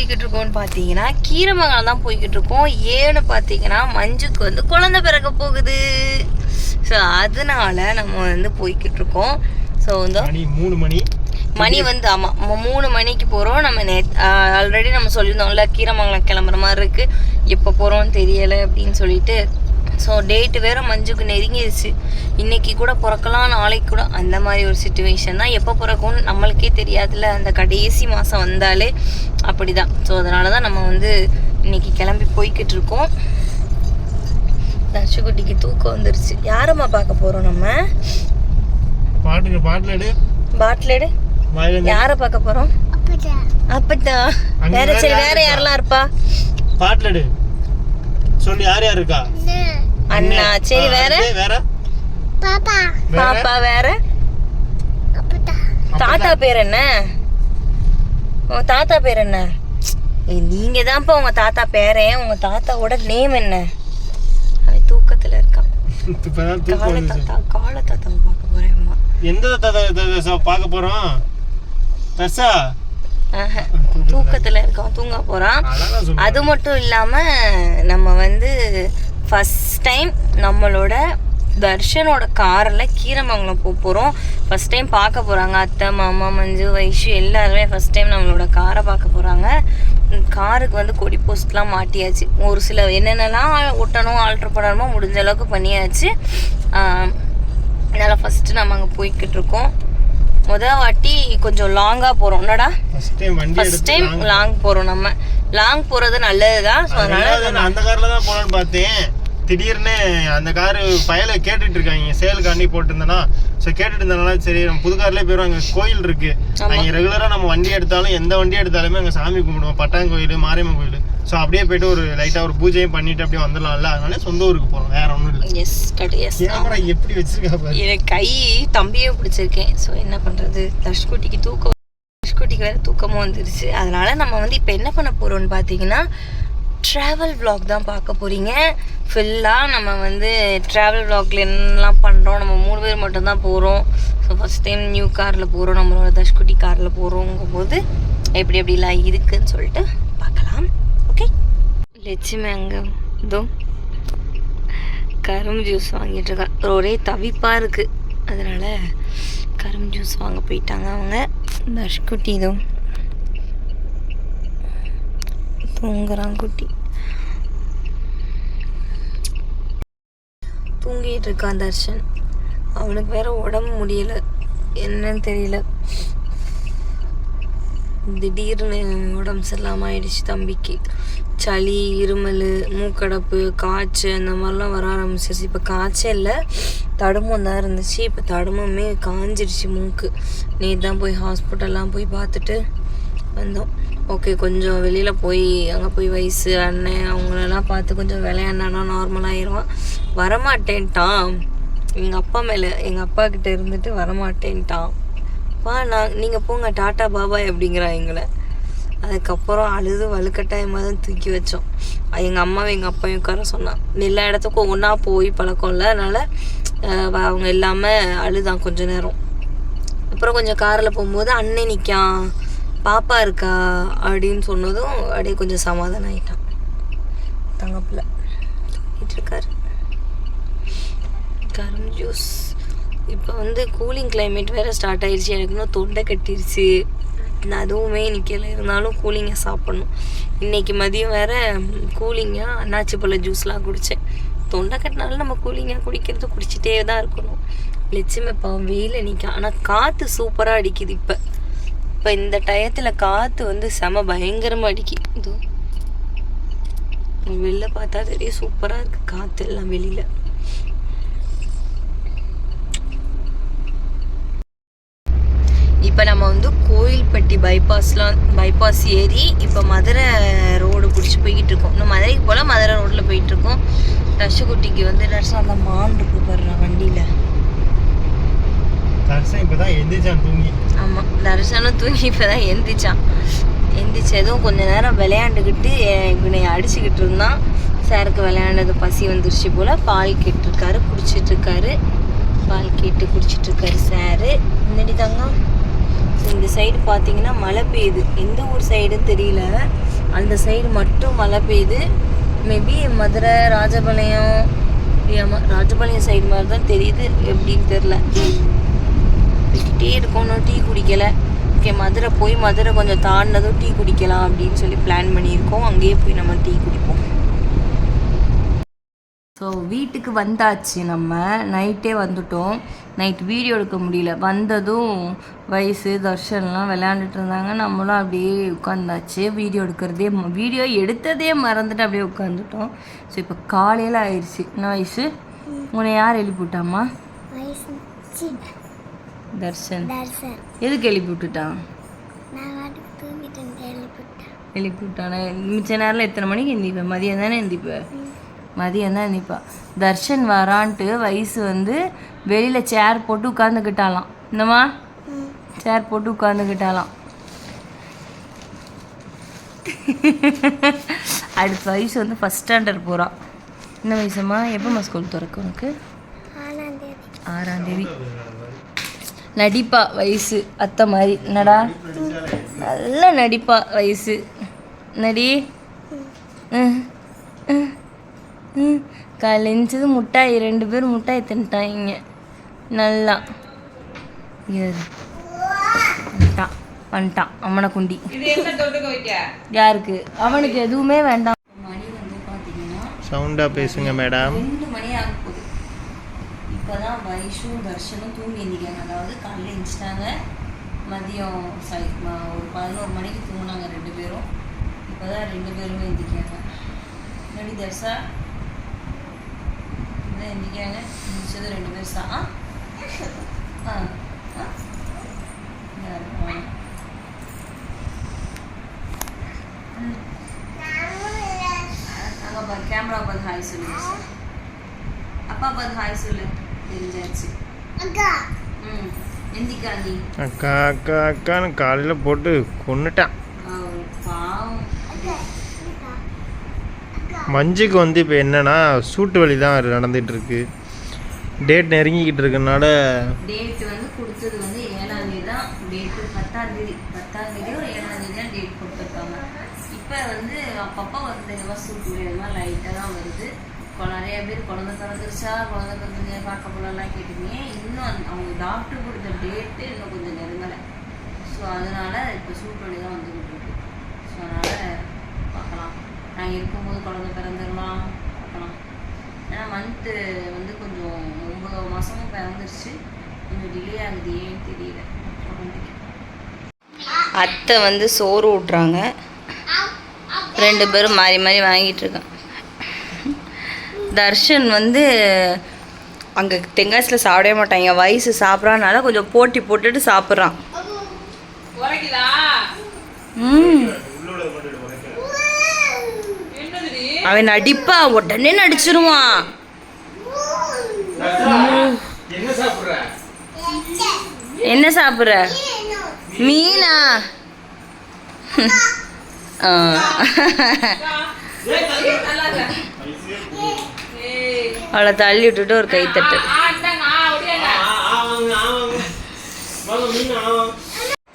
போய்கிட்டு இருக்கோம்னு பார்த்தீங்கன்னா கீரமங்கலம் தான் போய்கிட்டு இருக்கோம் ஏன்னு பார்த்தீங்கன்னா மஞ்சுக்கு வந்து குழந்தை பிறக்க போகுது. ஸோ அதனால நம்ம வந்து போய்கிட்டு இருக்கோம் ஸோ வந்து மணி மூணு. மணி வந்து ஆமாம் மூணு மணிக்கு போகிறோம் நம்ம நே ஆல்ரெடி நம்ம சொல்லியிருந்தோம்ல கீரமங்கலம் கிளம்புற மாதிரி இருக்குது எப்போ போகிறோம்னு தெரியலை அப்படின்னு சொல்லிட்டு ஸோ டேட்டு வேற மஞ்சுக்கு நெருங்கிடுச்சு இன்னைக்கு கூட பிறக்கலாம் நாளைக்கு கூட. அந்த மாதிரி ஒரு சுச்சுவேஷன் தான் எப்போ பிறக்கும்னு நம்மளுக்கே தெரியாதுல்ல. அந்த கடைசி மாதம் வந்தாலே அப்படி தான் ஸோ அதனால தான் நம்ம வந்து இன்னைக்கு கிளம்பி போய்கிட்டு இருக்கோம். தர்ஷுக்குட்டிக்கு தூக்கம் வந்துருச்சு. யாரம்மா பார்க்க போகிறோம் நம்ம? பாட்டுக்கு பாட்டில் எடு. பாட்டில் எடு. வாயில இருந்து யாரை பார்க்க போகிறோம் அங்க வேற வேற சரி வேற? யாரெல்லாம் இருப்பா? பாட்டில் சொல்லு யார் யார் இருக்கா? அண்ணா சரி வேற? வேற? வேற? பாப்பா வேற. தாத்தா பேர் என்ன? உங்க தாத்தா பேர் என்ன? ஏய், நீங்க தான்ப்பா உங்க தாத்தா பேரே. உங்க தாத்தாவோட நேம் என்ன? அவன் தூக்கத்துல இருக்கான். கால. தாத்தா கால தாத்தாவை பார்க்க போறேன் அம்மா. எந்த தாத்தா பார்க்க போறோம்? ஆஹா, தூக்கத்துல இருக்கான். தூங்க போறான். அது மட்டும் இல்லாம நம்ம வந்து ஃபர்ஸ்ட் டைம் நம்மளோட தர்ஷனோட காரில் கீரமங்கலம் போக போகிறோம் ஃபர்ஸ்ட் டைம் பார்க்க போகிறாங்க அத்தை மாமா மஞ்சு வைஷு எல்லாருமே ஃபர்ஸ்ட் டைம் நம்மளோட காரை பார்க்க போகிறாங்க காருக்கு வந்து கொடி போஸ்ட்லாம் மாட்டியாச்சு. ஒரு சில என்னென்னலாம் ஒட்டணும் ஆல்ட்ரு பண்ணணுமோ முடிஞ்ச அளவுக்கு பண்ணியாச்சு. அதனால் ஃபஸ்ட்டு நம்ம அங்கே போய்கிட்டு இருக்கோம். முத வாட்டி கொஞ்சம் லாங்காக போகிறோம் என்னடா? ஃபர்ஸ்ட் டைம் லாங் போகிறோம் நம்ம. லாங் போகிறது நல்லது தான் ஸோ அதனால அந்த கார்ல தான் போலான்னு பார்த்தேன். திடீர்னு அந்த காரு பயல கேட்டுட்டு இருக்காங்க சேலுக்காண்டி போட்டிருந்தேன்னா ஸோ கேட்டுட்டு இருந்தனால சரி நம்ம புது கார்லேயே போயிடும் அங்கே கோயில் இருக்கு. அங்கே ரெகுலராக நம்ம வண்டி எடுத்தாலும் எந்த வண்டி எடுத்தாலுமே அங்கே சாமி கும்பிடுவோம். பட்டாங்க கோயில் மாரியம்மன் கோயில். ஸோ அப்படியே போயிட்டு ஒரு லைட்டாக ஒரு பூஜையும் பண்ணிட்டு அப்படியே வந்துடலாம்ல. அதனால சொந்த ஊருக்கு போகிறோம் வேற ஒன்றும் இல்லை. எஸ் கட்டு எஸ் கேமரா எப்படி வச்சிருக்கா எனக்கு கை தம்பியே பிடிச்சிருக்கேன். ஸோ என்ன பண்ணுறது தஷ்குட்டிக்கு தூக்கம் தஷ்குட்டிக்கு வேறு தூக்கமும் வந்துருச்சு. அதனால நம்ம வந்து இப்போ என்ன பண்ண போகிறோம்னு பார்த்தீங்கன்னா ட்ராவல் vlog தான் பார்க்க போகிறீங்க ஃபுல்லாக நம்ம வந்து ட்ராவல் vlogல என்னெல்லாம் பண்ணுறோம் நம்ம மூணு பேர் மட்டும்தான் போகிறோம் ஸோ ஃபஸ்ட் டைம் நியூ காரில் போகிறோம் நம்மளோட தஷ்குட்டி காரில் போகிறோங்கும் போது எப்படி எப்படிலாம் இருக்குதுன்னு சொல்லிட்டு பார்க்கலாம். ஓகே லட்சுமி அங்கே இதோ கரும்பு ஜூஸ் வாங்கிட்டு இருக்கா. ஒரே தவிப்பாக இருக்குது அதனால் கரும்பு ஜூஸ் வாங்க போயிட்டாங்க அவங்க. தஷ்குட்டி இதோ தூங்குறான் குட்டி. தூங்கிட்டு இருக்கான் தர்ஷன். அவனுக்கு வேற உடம்பு முடியல. என்னன்னு தெரியல. திடீர்னு உடம்பு சரியில்லாமல் ஆயிடுச்சு தம்பிக்கு. சளி இருமல் மூக்கடப்பு காய்ச்சல் அந்த மாதிரிலாம் வர ஆரம்பிச்சிருச்சு. இப்போ காய்ச்சல்ல தடுமம் தான் இருந்துச்சு. இப்போ தடுமமே காஞ்சிருச்சு மூக்கு. நேற்று தான் போய் ஹாஸ்பிட்டல்லாம் போய் பார்த்துட்டு வந்தோம். ஓகே கொஞ்சம் வெளியில் போய் அங்கே போய் வயசு அண்ணன் அவங்களெல்லாம் பார்த்து கொஞ்சம் விளையாண்டானா நார்மலாகிடுவான் வரமாட்டேன்ட்டான். எங்கள் அப்பா மேலே எங்கள் அப்பா கிட்ட இருந்துட்டு வரமாட்டேன்ட்டான். பா நான் நீங்கள் போங்க டாட்டா பாபாய் அப்படிங்கிறா எங்களை. அதுக்கப்புறம் அழுது வலுக்கட்டாயமாக தான் தூக்கி வச்சோம். எங்கள் அம்மாவும் எங்கள் அப்பாவையும் உட்கார சொன்னான். எல்லா இடத்துக்கும் ஒன்றா போய் பழக்கம் இல்லை. அதனால் அவங்க இல்லாமல் அழுதான் கொஞ்ச நேரம். அப்புறம் கொஞ்சம் காரில் போகும்போது அண்ணன் நிற்கான் பாப்பா இருக்கா அப்படின்னு சொன்னதும் அப்படியே கொஞ்சம் சமாதானம் ஆகிட்டான் தங்கப்பில் தூங்கிட்டு இருக்காரு. கரும் ஜூஸ் இப்போ வந்து கூலிங் கிளைமேட் வேறு ஸ்டார்ட் ஆயிடுச்சு எனக்கு இன்னும் தொண்டை கட்டிருச்சு. நான் அதுவுமே நிற்கல இருந்தாலும் கூலிங்கை சாப்பிட்ணும். இன்னைக்கு மதியம் வேறு கூலிங்காக அண்ணாச்சி பழ ஜூஸ்லாம் குடித்தேன் தொண்டை கட்டினாலும் நம்ம கூலிங்காக குடிக்கிறது குடிச்சிட்டே தான் இருக்கணும். லட்சுமி இப்போ வெயில் நிற்கும் ஆனால் காற்று சூப்பராக அடிக்குது இப்போ. இப்போ இந்த டயத்தில் காற்று வந்து செம பயங்கரமாக அடிக்கி. இதோ. வெளில பார்த்தா தெரியும் சூப்பராக இருக்குது காற்று எல்லாம் வெளியில் இப்போ நம்ம வந்து கோயில்பட்டி பைபாஸ்லாம் பைபாஸ் ஏறி இப்போ மதுரை ரோடு பிடிச்சி போய்கிட்டு இருக்கோம். இன்னும் மதுரைக்கு போல் மதுரை ரோட்டில் போயிட்டுருக்கோம் இருக்கோம். வந்து நர்ஸ் அந்த மான் இருக்கு வண்டியில். தர்ஷன் இப்பதான் எந்திரிச்சான் தூங்கி. ஆமாம் தர்ஷனும் தூங்கி இப்போ தான் எந்திரிச்சான். எந்திரிச்சதும் கொஞ்ச நேரம் விளையாண்டுக்கிட்டு இவனை அடிச்சுக்கிட்டு இருந்தான். சாருக்கு விளையாண்டது பசி வந்துருச்சு போல் பால் கேட்டிருக்காரு குடிச்சிட்ருக்காரு. பால் கேட்டு குடிச்சிட்ருக்காரு சாரு. முன்னாடி தாங்க இந்த சைடு பார்த்தீங்கன்னா மழை பெய்யுது. எந்த ஊர் சைடுன்னு தெரியல. அந்த சைடு மட்டும் மழை பெய்யுது. மேபி மதுரை ராஜபாளையம் ராஜபாளையம் சைடு மாதிரி தான் தெரியுது. எப்படின்னு தெரில போய்கிட்டே இருக்கோம். இன்னும் டீ குடிக்கல. ஓகே மதுரை போய் மதுரை கொஞ்சம் தாண்டினதும் டீ குடிக்கலாம் அப்படின்னு சொல்லி பிளான் பண்ணியிருக்கோம். அங்கேயே போய் நம்ம டீ குடிப்போம். ஸோ வீட்டுக்கு வந்தாச்சு நம்ம. நைட்டே வந்துட்டோம். நைட் வீடியோ எடுக்க முடியல. வந்ததும் வயசு தர்ஷன்லாம் விளையாண்டுட்டு இருந்தாங்க. நம்மளும் அப்படியே உட்காந்தாச்சு. வீடியோ எடுக்கிறதே வீடியோ எடுத்ததே மறந்துட்டு அப்படியே உட்காந்துட்டோம். ஸோ இப்போ காலையில் ஆயிடுச்சு என்ன வயசு? உன்னை யார் எழுப்பி விட்டாம்மா வயசு சி தர்ஷன். எதுக்கு எழுப்பி விட்டுட்டான் எழுப்பி விட்டானே மிச்ச நேரில் எத்தனை மணிக்கு எந்திப்பேன் மதியம் தானே எந்திப்பேன் மதியம் தான் எந்திப்பா தர்ஷன் வரான்ட்டு வயசு வந்து வெளியில் சேர் போட்டு உட்காந்துக்கிட்டாலாம் என்னம்மா? சேர் போட்டு உட்காந்துக்கிட்டாலாம் அடுத்த வயசு வந்து ஃபஸ்ட் ஸ்டாண்டர்ட் போகிறான் என்ன வயசுமா எப்போம்மா ஸ்கூல் திறக்கு உனக்கு? ஆறாம் தேதி. நடிப்பா வயசு அத்தை மாதிரி. என்னடா? நல்ல நடிப்பா வயசு. நடி எழுந்தது முட்டாய். ரெண்டு பேரும் முட்டாய் தின்ட்டாங்க நல்லா. வந்துட்டான் வந்துட்டான் அம்மனை குண்டி. யாருக்கு? அவனுக்கு எதுவுமே வேண்டாம். மணி வந்து பார்த்தீங்கன்னா சவுண்டாக பேசுங்க மேடம் ரெண்டு மணி ஆக இப்போ தான் வைஷும் தர்ஷனும் தூங்கி எந்திக்காங்க அதாவது காலையில் எழுந்திச்சிட்டாங்க மதியம் சாரி ஒரு பதினோரு மணிக்கு தூங்கினாங்க ரெண்டு பேரும். இப்போ தான் ரெண்டு பேருமே எழுந்திக்காங்க எப்படி தர்ஷா இதான் எழுந்திக்காங்க முடிச்சது ரெண்டு பேர் சா ஆ ஆ ஆ ஆ. கேமரா பார்த்து ஹாய் சொல்லு. அப்பா பார்த்து ஹாய் சொல்லு. தெரிஞ்சாச்சு அக்கா. ம் எந்திக்கா நீ அக்கா அக்கா அக்கான்னு காலையில் போட்டு பாவம். மஞ்சுக்கு வந்து இப்போ என்னன்னா சூட்டு வலி தான் நடந்துட்டு இருக்கு டேட் நெருங்கிக்கிட்டு இருக்கனால டேட் வந்து கொடுத்தது வந்து ஏழாம் தேதி தான். டேட்டு பத்தாம் தேதி. பத்தாம் தேதி ஒரு ஏழாம் தேதி தான் டேட் கொடுத்துருக்காங்க. இப்போ வந்து அப்பப்போ இந்த மாதிரி சூட்டு வலி அது மாதிரி லைட்டாக தான் வருது. நிறைய பேர் குழந்தை பிறந்துருச்சா குழந்தை பிறந்து பார்க்க போகலாம் கேட்டுருக்கீங்க இன்னும் அவங்க டாக்டர் கொடுத்த டேட்டு இன்னும் கொஞ்சம் நெருங்கலை. ஸோ அதனால இப்போ சூட்டு தான் வந்துக்கிட்டு இருக்கு. ஸோ அதனால் பார்க்கலாம். நாங்கள் இருக்கும்போது குழந்தை பிறந்துடலாம் பார்க்கலாம். ஏன்னா மந்த்து வந்து கொஞ்சம் ஒன்பது மாதமும் பிறந்துருச்சு. கொஞ்சம் டிலே ஆகுது ஏன்னு தெரியல. அத்தை வந்து சோறு ஊட்டுறாங்க. ரெண்டு பேரும் மாறி மாறி வாங்கிட்டு இருக்கேன் தர்ஷன் வந்து அங்கே தெங்காசில் சாப்பிடவே மாட்டாங்க வயசு சாப்பிட்றானால கொஞ்சம் போட்டி போட்டுட்டு சாப்பிட்றான். ம். அவன் நடிப்பா. உடனே நடிச்சிருவான். என்ன சாப்பிட்ற? என்ன சாப்பிட்ற? மீனா. ஆ. அவளை தள்ளி விட்டுட்டு ஒரு கைத்தட்டு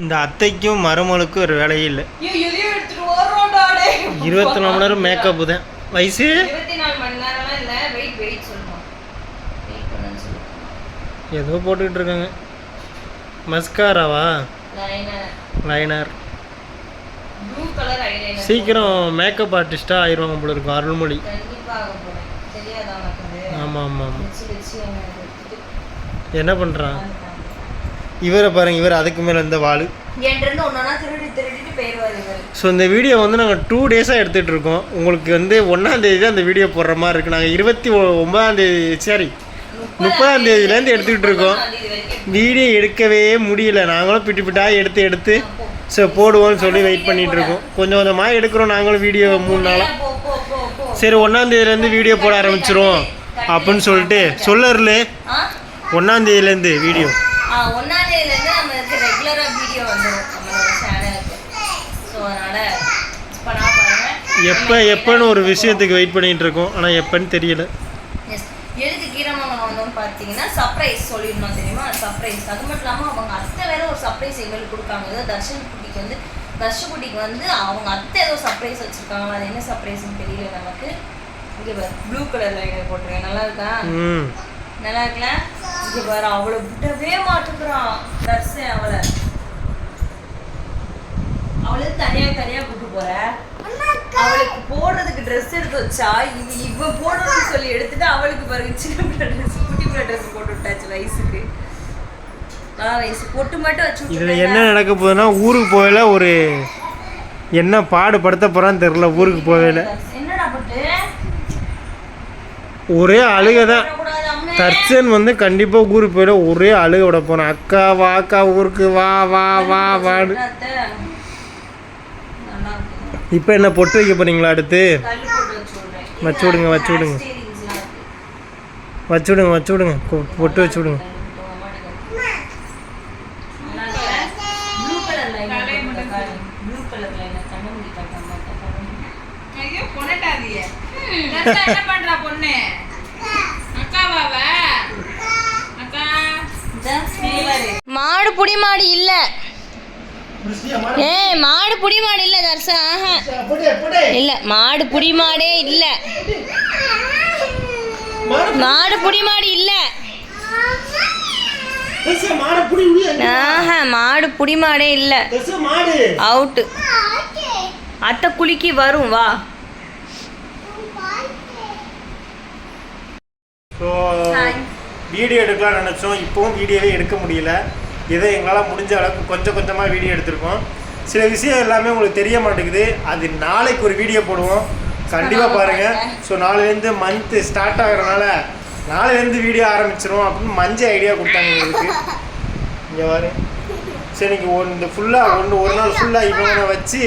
இந்த அத்தைக்கும் மருமகளுக்கும் ஒரு வேலையே இல்லை. இருபத்தி நாலு மணி நேரம் மேக்கப் தான். வயசு? ஏதோ போட்டுக்கிட்டு இருக்காங்க. மஸ்காராவா லைனர் சீக்கிரம் மேக்கப் ஆர்டிஸ்டாக ஆயிடுவாங்க போல இருக்கும் அருள்மொழி கண்டிப்பாக ஆக போகிறேன் தெரியாதா உனக்கு அது ஆமாம் ஆமாம் ஆமாம் வச்சு வச்சு என்ன எடுத்துட்டு. என்ன பண்ணுறான் இவரை பாருங்க இவர் அதுக்கு மேலே இந்த வாள். என்கிட்ட ஒன்றா திருடி திருடிட்டு போயிடுவார் இவர். ஸோ இந்த வீடியோ வந்து நாங்கள் டூ டேஸாக எடுத்துகிட்டு இருக்கோம். உங்களுக்கு வந்து ஒன்றாந்தேதி தான் அந்த வீடியோ போடுற மாதிரி இருக்குது நாங்கள் இருபத்தி ஒன்பதாந்தேதி சரி முப்பதாம் தேதியிலேருந்து எடுத்துக்கிட்டு இருக்கோம். இது வரைக்கும் வீடியோ எடுக்கவே முடியல. நாங்களும் பிட்டு பிட்டாக எடுத்து எடுத்து ஸோ போடுவோம்னு சொல்லி வெயிட் பண்ணிட்டு இருக்கோம். கொஞ்சம் கொஞ்சமாக எடுக்கிறோம். நாங்களும் வீடியோ மூணு நாளாக போ போ போ போ. சரி ஒன்றாந்தேதியிலேருந்து வீடியோ போட ஆரம்பிச்சிரும் அப்படின்னு சொல்லிட்டு சொல்லருல ஒன்றாந்தேதியிலேருந்து வீடியோ. ஆ ஒன்றாந்தேதிலேருந்து நம்மளுக்கு ரெகுலராக வீடியோ வந்துடும் நம்மளோட சேனலுக்கு ஸோ அதனால் எப்போ எப்போன்னு ஒரு விஷயத்துக்கு வெயிட் பண்ணிட்டு இருக்கோம் ஆனால் எப்போன்னு தெரியல. எதுக்கு கீரமங்கலம் வந்தோம்னு பார்த்தீங்கன்னா சர்ப்ரைஸ் சொல்லியிருந்தோம் தெரியுமா? சர்ப்ரைஸ் அது மட்டும் இல்லாமல் அவங்க அத்தை வேற ஒரு சர்ப்ரைஸ் எங்களுக்கு கொடுக்காங்க. தர்ஷன் குட்டிக்கு வந்து தர்ஷ குட்டிக்கு வந்து அவங்க அத்தை ஏதோ சர்ப்ரைஸ் வச்சிருக்காங்க. அது என்ன சர்ப்ரைஸ்னு தெரியல நமக்கு. இங்கே பாரு ப்ளூ கலரில் போட்டிருக்கேன். நல்லா இருக்கா? ம். நல்லா இருக்குல்ல இங்கே பாரு அவளை விடவே மாட்டுக்கிறான் தர்ஷன் அவளை. அவளுக்கு தனியா தனியா கூட்டு போற? அவளுக்கு போடுறதுக்கு ட்ரெஸ் எடுத்து வச்சா இவ இவ போடணும்னு சொல்லி எடுத்துட்டு அவளுக்கு பாருங்க சின்ன பிள்ளை ட்ரெஸ் குட்டி பிள்ளை ட்ரெஸ் போட்டு விட்டாச்சு வயசுக்கு. இதில். என்ன நடக்க போகுதுன்னா ஊருக்கு போகல ஒரு என்ன பாடுபடுத்த போகிறான்னு தெரில ஊருக்கு போகல. ஒரே அழுகை தான். கூடாது தர்சன் வந்து கண்டிப்பாக ஊருக்கு போயிட. ஒரே அழுக விட போகிறேன் அக்கா வா அக்கா ஊருக்கு வா வா வா வான்னு. இப்போ என்ன பொட்டு வைக்க போகிறீங்களா அடுத்து? வச்சு விடுங்க, வச்சு விடுங்க. வச்சு விடுங்க வச்சு விடுங்க. கொ- பொட்டு வச்சு விடுங்க. Yeah. என்ன பண்றா பொண்ணு? அக்காவாவ? அக்கா. மாடு புடி மாடு இல்ல. ஏய் மாடு? புடி மாடு இல்ல தர்சா ஆஹா. இல்ல மாடு புடி மாடே இல்ல. மாடு புடி மாடு இல்ல. ஆஹா மாடு புடி மாடே இல்ல. மாடு. அவுட்டு அத்தை குலுக்கி வரும் வா. ஸோ வீடியோ எடுக்கலாம் நினச்சோம். இப்போவும் வீடியோவே எடுக்க முடியல. இதை எங்களால் முடிஞ்ச அளவுக்கு கொஞ்சம் கொஞ்சமாக வீடியோ எடுத்திருக்கோம். சில விஷயம் எல்லாமே உங்களுக்கு தெரிய மாட்டேங்குது. அது நாளைக்கு ஒரு வீடியோ போடுவோம். கண்டிப்பாக பாருங்கள் ஸோ நாளைலேருந்து மந்த்து ஸ்டார்ட் ஆகுறதுனால நாளைலேருந்து வீடியோ ஆரம்பிச்சிரும் அப்படின்னு மஞ்சள் ஐடியா கொடுத்தாங்க எங்களுக்கு. இங்கே பாரு. சரி இன்னைக்கு ஒன்று இந்த ஃபுல்லாக ஒன்று ஒரு நாள் ஃபுல்லாக இவனை வச்சு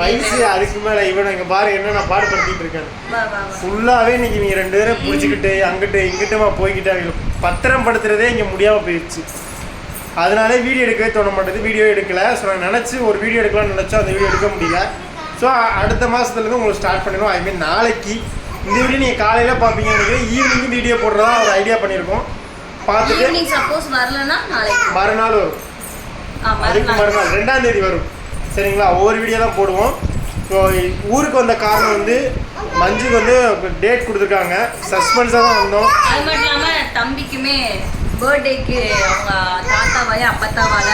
வயசு அதுக்கு மேலே இவனை இங்கே பாரு என்ன நான் பாடுபடுத்திட்டு இருக்கேன் வா வா வா. ஃபுல்லாகவே இன்னைக்கு இவங்க ரெண்டு பேரும் பிடிச்சிக்கிட்டு அங்கிட்டு இங்கிட்டுமா போய்கிட்டு பத்திரம் படுத்துறதே இங்கே முடியாமல் போயிடுச்சு. அதனால வீடியோ எடுக்கவே தோண மாட்டேது. வீடியோ எடுக்கல. ஸோ நான் நினச்சி ஒரு வீடியோ எடுக்கலாம்னு நினச்சோம். அந்த வீடியோ எடுக்க முடியல. ஸோ அடுத்த மாதத்துலேருந்து உங்களுக்கு ஸ்டார்ட் பண்ணிடுவோம். அதுமாரி நாளைக்கு. இந்த வீடியோ நீங்கள் காலையில் நினைக்கிறேன். ஈவினிங் வீடியோ போடுறதா ஒரு ஐடியா பண்ணியிருக்கோம். பார்த்துட்டு சப்போஸ் வரலன்னா நாளைக்கு. மறுநாள் வரும். அதுக்கு. மறுநாள். ரெண்டாம் தேதி வரும். சரிங்களா? ஒவ்வொரு வீடியோ தான் போடுவோம். ஸோ ஊருக்கு வந்த காரணம் வந்து மஞ்சுக்கு வந்து டேட் கொடுத்துருக்காங்க. சஸ்பென்ஸாக தான் வந்தோம். அது மட்டும் இல்லாம தம்பிக்குமே பர்த்டேக்கு அவங்க தாத்தாவால அப்பத்தாவால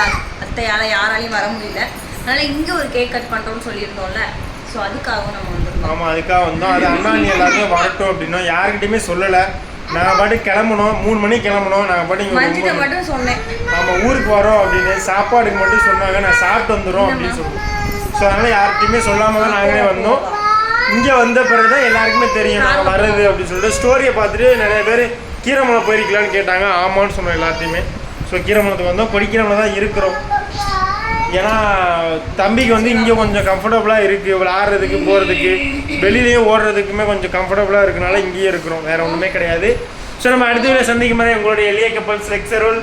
அத்தையால யாராலையும் வர முடியல. அதனால இங்க ஒரு கேக் கட் பண்றோம்னு சொல்லியிருந்தோம்ல. ஸோ அதுக்காகவும் நம்ம வந்துருந்தோம். ஆமாம் அதுக்காக வந்தோம். அது அண்ணா நீ எல்லாருமே வரட்டும் அப்படின்னா யாருக்கிட்டையுமே சொல்லலை. நாங்கள் பாட்டு கிளம்பணும். மூணு மணிக்கு கிளம்பணும். நாங்கள் பாட்டு மட்டும் சொன்னேன். நம்ம ஊருக்கு வரோம் அப்படின்னு சாப்பாடுக்கு மட்டும் சொன்னாங்க. நான் சாப்பிட்டு வந்துடும் அப்படின்னு சொன்னோம் ஸோ அதனால் யார்கிட்டையுமே சொல்லாமல் தான் நாங்களே வந்தோம். இங்கே வந்த பிறகு தான் எல்லாருக்குமே தெரியும். நாங்கள் வர்றது அப்படின்னு சொல்லிட்டு ஸ்டோரியை பார்த்துட்டு நிறைய பேர் கீரமலை போயிருக்கலான்னு கேட்டாங்க. ஆமான்னு சொன்னோம் எல்லாத்தையுமே. ஸோ கீரமலத்துக்கு வந்தோம். கொடிக்கீரமலை தான் இருக்கிறோம். ஏன்னா தம்பிக்கு வந்து இங்கே கொஞ்சம் கம்ஃபர்டபுளாக இருக்குது விளாட்றதுக்கு போகிறதுக்கு வெளியிலேயும் ஓடுறதுக்குமே கொஞ்சம் கம்ஃபர்டபுளாக இருக்கனால இங்கேயே இருக்கிறோம். வேறு ஒன்றுமே கிடையாது. ஸோ நம்ம அடுத்த வீடியோ சந்திக்கும் மாதிரி உங்களுடைய எளிய கப்பல்ஸ் லெக்சரோல்